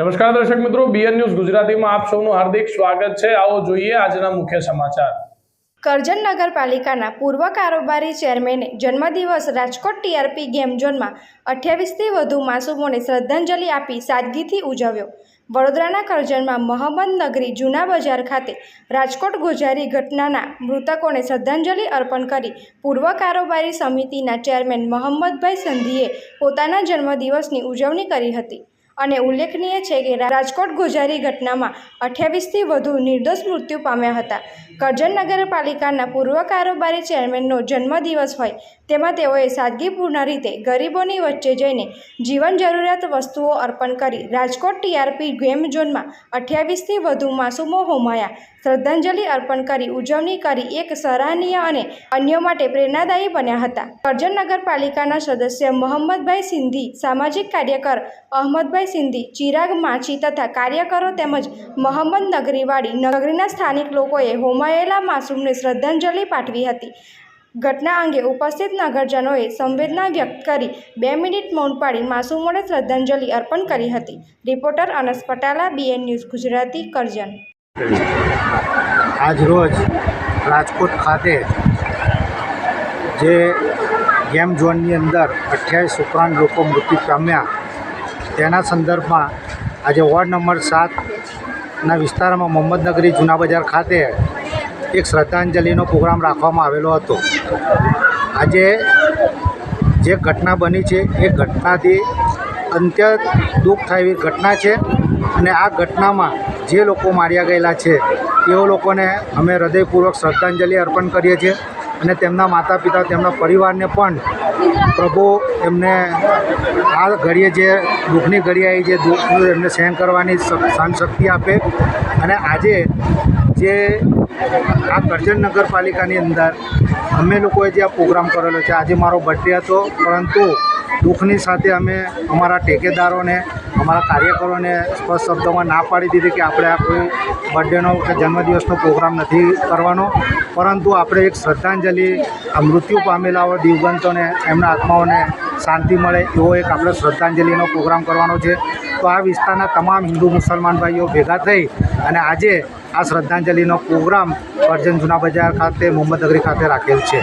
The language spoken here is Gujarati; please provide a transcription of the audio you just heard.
નમસ્કાર દર્શક મિત્રો બીએન ન્યૂઝ ગુજરાતીમાં આપ સૌનું હાર્દિક સ્વાગત છે. આવો જોઈએ આજના મુખ્ય સમાચાર. કરજણ નગરપાલિકાના પૂર્વ કારોબારી ચેરમેને જન્મદિવસ રાજકોટ ટીઆરપી ગેમ ઝોનમાં અઠ્યાવીસથી વધુ માસુમોને શ્રદ્ધાંજલિ આપી સાદગીથી ઉજવ્યો. વડોદરાના કરજણમાં મોહમ્મદ નગરી જૂના બજાર ખાતે રાજકોટ ગોઝારી ઘટનાના મૃતકોને શ્રદ્ધાંજલિ અર્પણ કરી પૂર્વ કારોબારી સમિતિના ચેરમેન મોહમ્મદભાઈ સંધીએ પોતાના જન્મદિવસની ઉજવણી કરી હતી. અને ઉલ્લેખનીય છે કે રાજકોટ ગોઝારી ઘટનામાં અઠ્યાવીસથી વધુ નિર્દોષ મૃત્યુ પામ્યા હતા. કરજણ નગરપાલિકાના પૂર્વ કારોબારી ચેરમેનનો જન્મદિવસ હોય તેમાં તેઓએ સાદગીપૂર્ણ રીતે ગરીબોની વચ્ચે જઈને જીવન જરૂરિયાત વસ્તુઓ અર્પણ કરી રાજકોટ ટીઆરપી ગેમ ઝોનમાં અઠ્યાવીસથી વધુ માસૂમો હોમાયા. શ્રદ્ધાંજલિ અર્પણ કરી ઉજવણી કરી એક સરાહનીય અને અન્યો માટે પ્રેરણાદાયી બન્યા હતા. કરજણ નગરપાલિકાના સદસ્ય મોહમ્મદભાઈ સિંધી, સામાજિક કાર્યકર અહમદભાઈ સિંધી, ચિરાગ માછી તથા કાર્યકરો તેમજ મોહમ્મદ નગરીવાડી નગરીના સ્થાનિક લોકોએ હોમાયેલા માસૂમને શ્રદ્ધાંજલિ પાઠવી હતી. ઘટના અંગે ઉપસ્થિત નગરજનોએ સંવેદના વ્યક્ત કરી બે મિનિટ મૌન પાડી માસૂમોને શ્રદ્ધાંજલિ અર્પણ કરી હતી. Reporter Anas Patala BN news Gujarati Karjan. આજરોજ રાજકોટ ખાતે જે ગેમ ઝોનની અંદર અઠ્યાવીસ ઉપરાંત લોકો મૃત્યુ પામ્યા, તેના સંદર્ભમાં આજે વોર્ડ નંબર સાતના વિસ્તારમાં મોહમ્મદનગરી જૂના બજાર ખાતે એક શ્રદ્ધાંજલિનો પ્રોગ્રામ રાખવામાં આવેલો હતો. આજે જે ઘટના બની છે, એ ઘટનાથી અત્યંત દુઃખ થાય એવી ઘટના છે અને આ ઘટનામાં જે લોકો માર્યા ગયેલા છે, તેઓ લોકોને અમે હૃદયપૂર્વક શ્રદ્ધાંજલિ અર્પણ કરીએ છીએ અને તેમના માતા પિતા તેમના પરિવારને પણ પ્રભુ એમને આ ઘડીએ જે દુઃખની ઘડી આવી, જે દુઃખનું એમને સહન કરવાની સહન શક્તિ આપે. અને આજે જે આ કરજણ નગરપાલિકાની અંદર અમે લોકોએ જે આ પ્રોગ્રામ કરેલો છે, આજે મારો બર્થડે હતો. પરંતુ દુઃખની સાથે અમે અમારા ટેકેદારોને, અમારા કાર્યકરોને સ્પષ્ટ શબ્દોમાં ના પાડી દીધી કે આપણે આ કોઈ બર્થડેનો કે જન્મદિવસનો પ્રોગ્રામ નથી કરવાનો. પરંતુ આપણે એક શ્રદ્ધાંજલિ, આ મૃત્યુ પામેલાઓ દિવગંતોને એમના આત્માઓને શાંતિ મળે એવો એક આપણે શ્રદ્ધાંજલિનો પ્રોગ્રામ કરવાનો છે. તો આ વિસ્તારના તમામ હિન્દુ મુસલમાન ભાઈઓ ભેગા થઈ અને આજે આ શ્રદ્ધાંજલિનો પ્રોગ્રામ અર્જન જૂના બજાર ખાતે, મોહમ્મદ નગરી ખાતે રાખેલ છે.